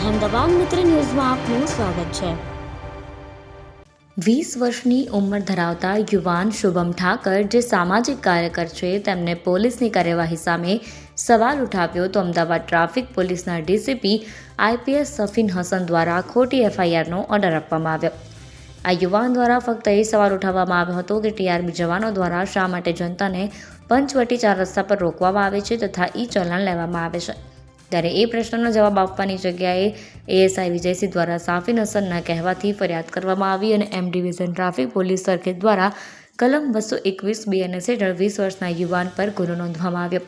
અહેમદાબાદ મિત્ર ન્યૂઝમાં આપનું સ્વાગત છે. વીસ વર્ષની ઉંમર ધરાવતા યુવાન શુભમ ઠાકર, જે સામાજિક કાર્યકર છે, તેમને પોલીસની કાર્યવાહી સામે સવાલ ઉઠાવ્યો તો અમદાવાદ ટ્રાફિક પોલીસના ડીસીપી આઈપીએસ સફીન હસન દ્વારા ખોટી એફઆઈઆરનો ઓર્ડર આપવામાં આવ્યો. આ યુવાન દ્વારા ફક્ત એ સવાલ ઉઠાવવામાં આવ્યો હતો કે ટીઆરબી જવાનો દ્વારા શા માટે જનતાને પંચવટી ચાર રસ્તા પર રોકવામાં આવે છે તથા ઈ ચલણ લેવામાં આવે છે. ત્યારે એ પ્રશ્નનો જવાબ આપવાની જગ્યાએ એએસઆઈ વિજયસિંહ દ્વારા સાફિન હસનના કહેવાથી ફરિયાદ કરવામાં આવી અને M division traffic police circuit દ્વારા કલમ બસો એકવીસ બીએનએસ હેઠળ વીસ વર્ષના યુવાન પર ગુનો નોંધવામાં આવ્યો.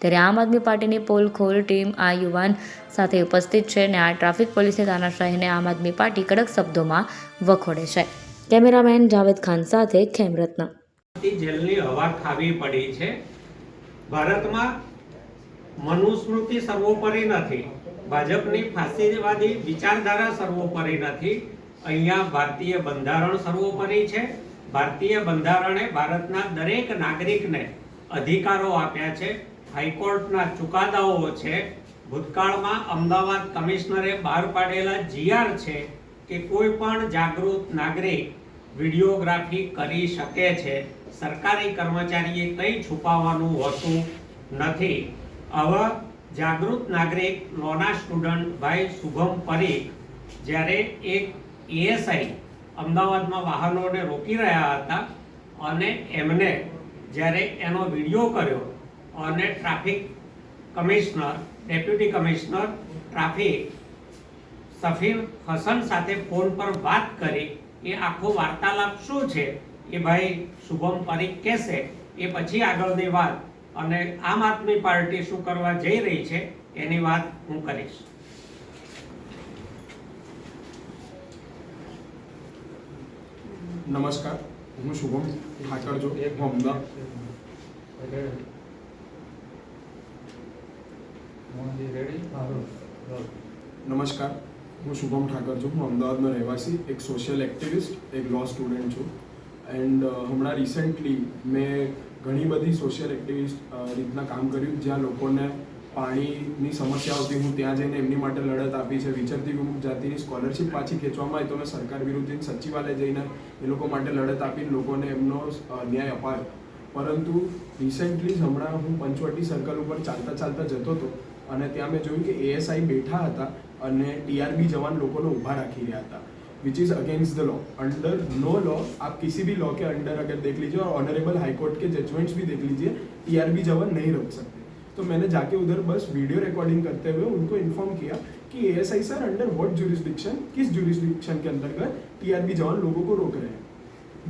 ત્યારે આમ આદમી પાર્ટીની પોલ ખોલ ટીમ આ યુવાન સાથે ઉપસ્થિત છે અને આ ટ્રાફિક પોલીસની તાનાશાહીને આમ આદમી પાર્ટી કડક શબ્દોમાં વખોડે છે. કેમેરામેન જાવેદ ખાન સાથે ખેમરત્ન. જેલની હવા ખાવી પડી છે. ભારતમાં મનુસ્મૃતિ સર્વોપરી નથી. ભાજપની ફાસીવાદી વિચારધારા સર્વોપરી નથી. અહીંયા ભારતીય બંધારણ સર્વોપરી છે. ભારતીય બંધારણે ભારતના દરેક નાગરિકને અધિકારો આપ્યા છે. હાઈકોર્ટના ચુકાદાઓ છે. ભૂતકાળમાં અમદાવાદ કમિશનરે બહાર પાડેલા જીઆર છે કે કોઈ પણ જાગૃત નાગરિક વિડીયોગ્રાફી કરી શકે છે. સરકારી કર્મચારીએ કંઈ છુપાવવાનું હોતું નથી. આવા જાગૃત નાગરિક લોના સ્ટુડન્ટ ભાઈ શુભમ પરીખ જ્યારે એક એએસઆઈ અમદાવાદમાં વાહનોને રોકી રહ્યા હતા અને એમને જ્યારે એનો વીડિયો કર્યો અને traffic commissioner, deputy commissioner traffic Safir Hasan સાથે ફોન પર વાત કરી, એ આખો વાર્તાલાપ શું છે? એ ભાઈ શુભમ પરીખ કહેશે. એ પછી આગળની વાત અને આમ આદમી પાર્ટી શું કરવા જઈ રહી છે, એની વાત હું કરીશ. નમસ્કાર, હું શુભમ ઠાકર છું હું અમદાવાદ નમસ્કાર, હું શુભમ ઠાકર છું, હું અમદાવાદનો રહેવાસી, એક સોશિયલ એક્ટિવિસ્ટ એક લો સ્ટુડન્ટ છું. એન્ડ હમણાં રિસેન્ટલી મેં ઘણી બધી સોશિયલ એક્ટિવિસ્ટ રીતના કામ કર્યું જ્યાં લોકોને પાણીની સમસ્યા હતી હું ત્યાં જઈને એમની માટે લડત આપી છે. વિચરતી વિમુખ જાતિની સ્કોલરશિપ પાછી ખેંચવામાં આવી તો મેં સરકાર વિરુદ્ધ સચિવાલય જઈને એ લોકો માટે લડત આપીને લોકોને એમનો ન્યાય અપાયો. પરંતુ રિસેન્ટલી હમણાં હું પંચવટી સર્કલ ઉપર ચાલતા ચાલતા જતો હતો અને ત્યાં મેં જોયું કે એએસઆઈ બેઠા હતા અને ટીઆરબી જવાન લોકોને ઊભા રાખી રહ્યા હતા. Which is against the law under no law आप किसी भी लॉ के अंडर अगर देख लीजिए और ऑनरेबल हाईकोर्ट के जजमेंट्स भी देख लीजिए टीआरबी जवान नहीं रोक सकते। तो मैंने जाके उधर बस वीडियो रिकॉर्डिंग करते हुए उनको इन्फॉर्म किया कि A S I sir under what jurisdiction किस जुरिस्डिक्शन के अंतर्गत टी आर बी जवान लोगों को रोक रहे हैं?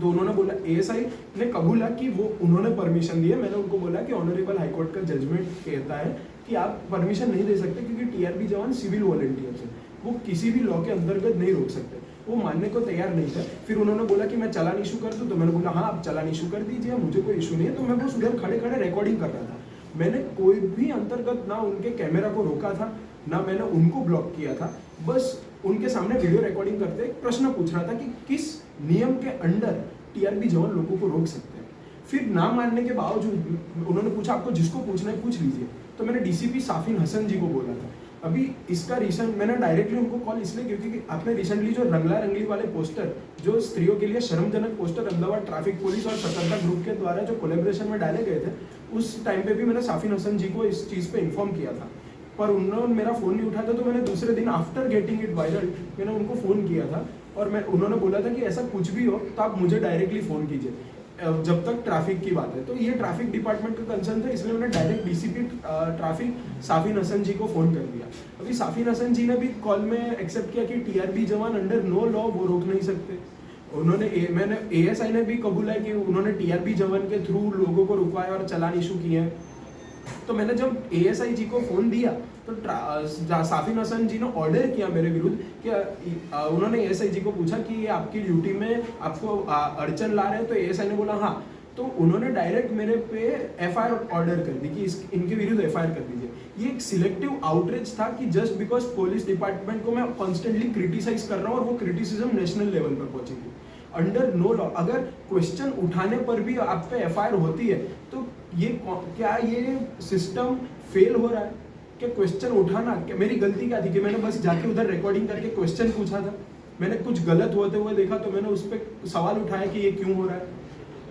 तो उन्होंने बोला ए एस आई ने कबूला कि वो, उन्होंने परमिशन दी है मैंने उनको बोला कि ऑनरेबल हाईकोर्ट का जजमेंट कहता है कि आप परमिशन नहीं दे सकते क्योंकि टी आर बी जवान सिविल वॉलेंटियर्स है। वो किसी भी लॉ के अंतर्गत नहीं रोक सकते। वो मानने को तैयार नहीं था। फिर उन्होंने बोला कि मैं चलान इशू कर दूँ तो मैंने बोला हाँ आप चलान इशू कर दीजिए, मुझे कोई इशू नहीं है। तो मैं बस उधर खड़े खड़े रिकॉर्डिंग कर रहा था। मैंने कोई भी अंतर्गत ना उनके कैमरा को रोका था, ना मैंने उनको ब्लॉक किया था। बस उनके सामने वीडियो रिकॉर्डिंग करते एक प्रश्न पूछ रहा था कि किस नियम के अंडर टीआरबी जवान लोगों को रोक सकते हैं? फिर ना मानने के बावजूद उन्होंने पूछा, आपको जिसको पूछना है पूछ लीजिए। तो मैंने डीसीपी साफिन हसन जी को बोला था। अभी इसका रिसेंट मैंने डायरेक्टली उनको कॉल इसलिए क्योंकि आपने रिसेंटली जो रंगला रंगली वाले पोस्टर जो स्त्रियों के लिए शर्मजनक पोस्टर अहमदाबाद ट्रैफ़िक पुलिस और सतर्कता ग्रुप के द्वारा जो कोलेब्रेशन में डाले गए थे, उस टाइम पे भी मैंने साफिन हसन जी को इस चीज़ पे इन्फॉर्म किया था। पर उन्होंने मेरा फ़ोन नहीं उठाया था तो मैंने दूसरे दिन आफ्टर गेटिंग इट वायरल मैंने उनको फ़ोन किया था और मैं, उन्होंने बोला था कि ऐसा कुछ भी हो तो आप मुझे डायरेक्टली फ़ोन कीजिए। जब तक ट्रैफ़िक की बात है। तो ये ट्रैफ़िक डिपार्टमेंट का कंसर्न था इसलिए उन्होंने direct DCP traffic Safin Hasan ji को फ़ोन कर दिया। अभी साफिन हसन जी ने भी कॉल में एक्सेप्ट किया कि टीआरबी जवान अंडर नो लॉ वो रोक नहीं सकते। उन्होंने ए, मैंने एएसआई ने भी कबूला है कि उन्होंने टीआरबी जवान के थ्रू लोगों को रुकवाया और चलान इशू किए हैं। तो मैंने जब एएसआई जी को फ़ोन दिया तो साफिन हसन जी ने ऑर्डर किया मेरे विरुद्ध कि उन्होंने एएसआई जी को पूछा कि ये आपकी ड्यूटी में आपको अड़चन ला रहे हैं तो एएसआई ने बोला हाँ। तो उन्होंने डायरेक्ट मेरे पे एफआईआर ऑर्डर कर दी कि इस, इनके विरुद्ध एफआईआर कर दीजिए। ये एक सिलेक्टिव आउटरीच था कि जस्ट बिकॉज़ पुलिस डिपार्टमेंट को मैं कॉन्स्टेंटली क्रिटिसाइज कर रहा हूँ और वो क्रिटिसिज्म नेशनल लेवल पर पहुँची थी। अंडर नो लॉ अगर क्वेश्चन उठाने पर भी आप पे एफआईआर होती है तो ये क्या ये सिस्टम फेल हो रहा है? कि क्वेश्चन उठाना कि मेरी गलती क्या थी कि मैंने बस जाके उधर रिकॉर्डिंग करके क्वेश्चन पूछा था। मैंने कुछ गलत होते हुए देखा तो मैंने उस पर सवाल उठाया कि ये क्यों हो रहा है।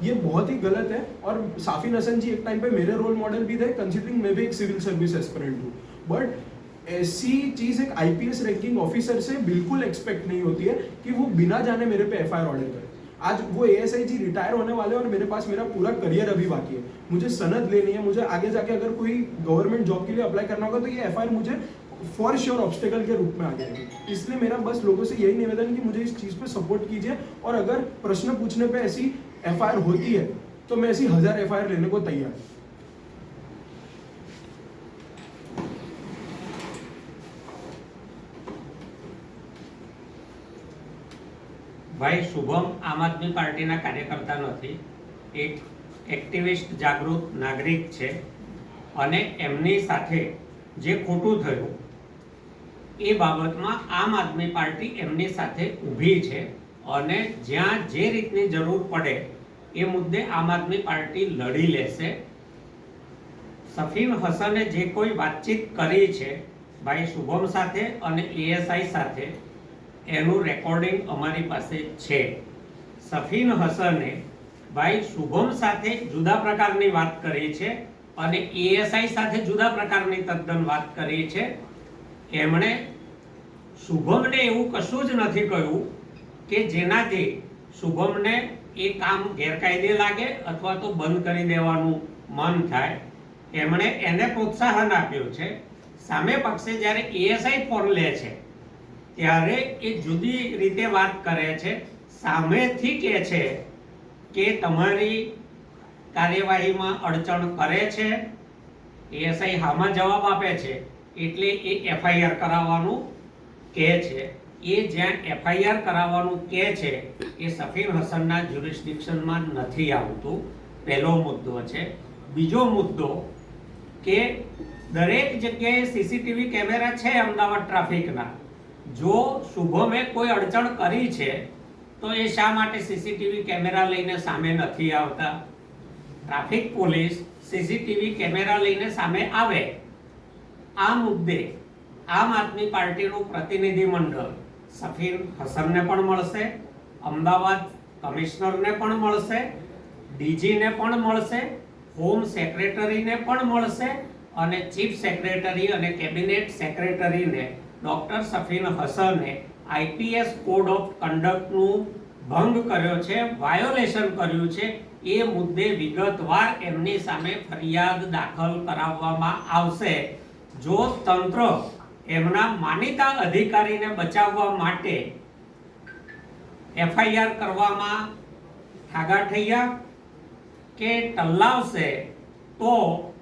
ये बहुत ही गलत है और साफिन हसन जी एक टाइम पे मेरे रोल मॉडल भी थे कंसिडरिंग मैं भी एक सिविल सर्विस एस्पिरेंट हूँ। बट ऐसी चीज़ एक आईपीएस रैंकिंग ऑफिसर से बिल्कुल एक्सपेक्ट नहीं होती है कि वो बिना जाने मेरे पे एफआईआर ऑर्डर करे। आज वो ए एस आई जी रिटायर होने वाले और मेरे पास मेरा पूरा करियर अभी बाकी है। मुझे सनद लेनी है, मुझे आगे जाके अगर कोई गवर्नमेंट जॉब के लिए अप्लाई करना होगा तो ये एफआईआर मुझे फॉर श्योर ऑब्स्टेकल के रूप में आ जाएगी। इसलिए मेरा बस लोगों से यही निवेदन कि मुझे इस चीज़ पे सपोर्ट कीजिए और अगर प्रश्न पूछने पे ऐसी एफआईआर होती है तो मैं ऐसी हज़ार एफआईआर लेने को तैयार हूँ। ભાઈ શુભમ આમ આદમી પાર્ટીના કાર્યકર્તા નથી, એક એક્ટિવિસ્ટ જાગૃત નાગરિક છે અને એમની સાથે જે ખોટું થયું, એ બાબતમાં આમ આદમી પાર્ટી એમની સાથે ઊભી છે અને જ્યાં જે રીતની જરૂર પડે એ મુદ્દે આમ આદમી પાર્ટી લડી લેશે. સફીન હસને જે કોઈ વાતચીત કરી છે, ભાઈ શુભમ સાથે અને એએસઆઈ સાથે એનું રેકોર્ડિંગ અમારી પાસે છે. સફીન હસને ભાઈ શુભમ સાથે જુદા પ્રકારની વાત કરી છે અને એએસઆઈ સાથે જુદા પ્રકારની તદ્દન વાત કરી છે. એમણે શુભમને એવું કશું જ નથી કહ્યું કે જેનાથી શુભમને એ કામ ગેરકાયદે લાગે અથવા તો બંધ કરી દેવાનું મન થાય. એમણે એને પ્રોત્સાહન આપ્યું છે. સામે પક્ષે જ્યારે એએસઆઈ ફોન લે છે ત્યારે એ જુદી રીતે વાત કરે છે, સામેથી કહે છે કે તમારી કાર્યવાહીમાં અડચણ કરે છે? એએસઆઈ હામાં જવાબ આપે છે, એટલે એ એફઆઈઆર કરાવવાનું કહે છે. એ જ્યાં એફઆઈઆર કરાવવાનું કહે છે, એ સફીર હસનના જ્યુરિસ્ડિક્શનમાં નથી આવતું. પહેલો મુદ્દો છે. બીજો મુદ્દો કે દરેક જગ્યાએ સીસીટીવી કેમેરા છે અમદાવાદ ટ્રાફિકના જો શુભમે કોઈ અડચણ કરી છે, તો એ શા માટે સીસીટીવી કેમેરા લઈને સામે નથી આવતા? ટ્રાફિક પોલીસ સીસીટીવી કેમેરા લઈને સામે આવે. આ મુદ્દે આમ આદમી પાર્ટીનું પ્રતિનિધિ મંડળ સફીર હસનને પણ મળશે, અમદાવાદ કમિશનરને પણ મળશે, ડીજીને પણ મળશે, હોમ સેક્રેટરીને પણ મળશે અને ચીફ સેક્રેટરી અને કેબિનેટ સેક્રેટરીને ડોક્ટર સફીન હસને આઈપીએસ કોડ ઓફ કન્ડક્ટનું ભંગ કર્યો છે, વાયોલેશન કર્યું છે. એ મુદ્દે વિગતવાર એમની સામે ફરિયાદ દાખલ કરાવવામાં આવશે. જો તંત્ર એમના માનીતા અધિકારીને બચાવવા માટે એફઆઈઆર કરવામાં ઠાગાઠૈયા કે ટલ્લાવશે, તો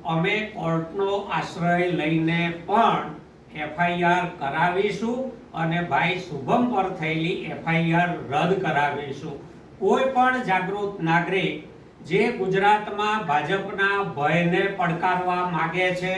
અમે કોર્ટનો આશ્રય લઈને પણ એફઆઈઆર કરાવીશું અને ભાઈ શુભમ પર થયેલી એફઆઈઆર રદ કરાવીશું. કોઈ પણ જાગૃત નાગરિક જે ગુજરાતમાં ભાજપના ભયને પડકારવા માગે છે,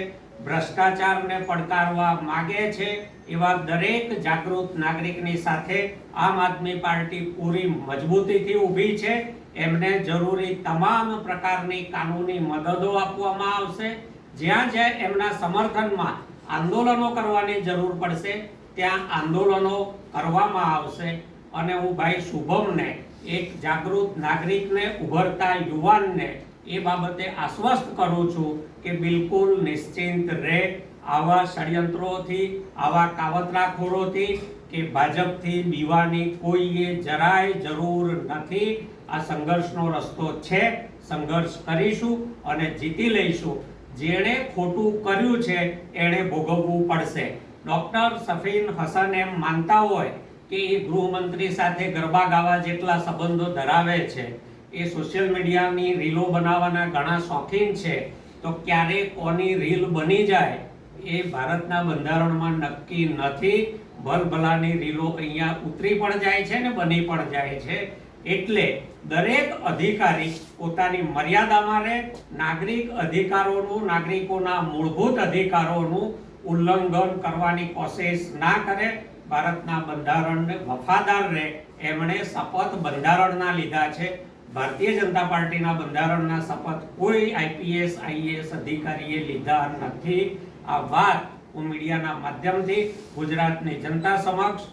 ભ્રષ્ટાચારને પડકારવા માગે છે, એવા દરેક જાગૃત નાગરિકની સાથે આમ આદમી પાર્ટી પૂરી મજબૂતીથી ઊભી છે. એમને જરૂરી તમામ પ્રકારની કાનૂની મદદો આપવામાં આવશે. જ્યાં જ્યાં એમના સમર્થનમાં આંદોલનો કરવાની જરૂર પડશે. ત્યાં આંદોલનો કરવામાં આવશે અને હું ભાઈ શુભમને, એક જાગૃત નાગરિકને ઉભરતા યુવાનને એ બાબતે આશ્વસ્ત કરું છું કે બિલકુલ નિશ્ચિંત રહે આવા ષડયંત્રોથી, આવા કાવતરાખોરોથી કે ભાજપથી બીવાની કોઈએ જરાય જરૂર નથી. આ સંઘર્ષનો રસ્તો છે. સંઘર્ષ કરીશું અને જીતી લઈશું. જેણે ખોટું કર્યું છે, એણે ભોગવવું પડશે. ડોક્ટર સફીન હસન એમ માનતા હોય કે એ ગૃહમંત્રી સાથે ગરબા ગાવા જેટલા સંબંધો ધરાવે છે. એ સોશિયલ મીડિયાની રીલો બનાવવાના ઘણા શોખીન છે. તો ક્યારે કોની રીલ બની જાય, એ ભારતના બંધારણમાં નક્કી નથી. ભલભલાની રીલો અહીંયા ઉતરી પણ જાય છે ને બની પણ જાય છે. એટલે દરેક અધિકારી પોતાની મર્યાદામાં રહે, નાગરિક અધિકારોનું, નાગરિકોના મૂળભૂત અધિકારોનું ઉલ્લંઘન કરવાની કોશિશ ના કરે, ભારતના બંધારણને વફાદાર રહે, એમણે શપથ બંધારણના લીધા છે. ભારતીય જનતા પાર્ટીના બંધારણના શપથ કોઈ આઈપીએસ આઈએએસ અધિકારીએ લીધા નથી. આ વાત હું મીડિયાના માધ્યમથી ગુજરાતની જનતા સમક્ષ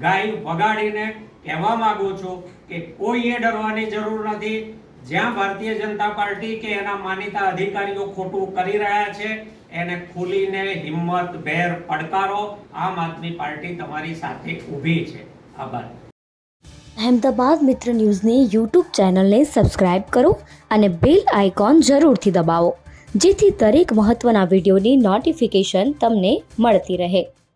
ગાય વગાડીને કહેવા માગું છું કે કોઈએ ડરવાની જરૂર નથી. જ્યાં ભારતીય જનતા પાર્ટી કે એના માનીતા અધિકારીઓ ખોટું કરી રહ્યા છે, એને ખુલીને હિંમત ભેર પડકારો આમ આદમી પાર્ટી તમારી સાથે ઊભી છે. આભાર. અહેમદાબાદ મિત્ર ન્યૂઝની યુટ્યુબ ચેનલને સબસ્ક્રાઇબ કરો અને બેલ આઇકોન જરૂરથી દબાવો, જેથી દરેક મહત્ત્વના વિડીયોની નોટિફિકેશન તમને મળતી રહે.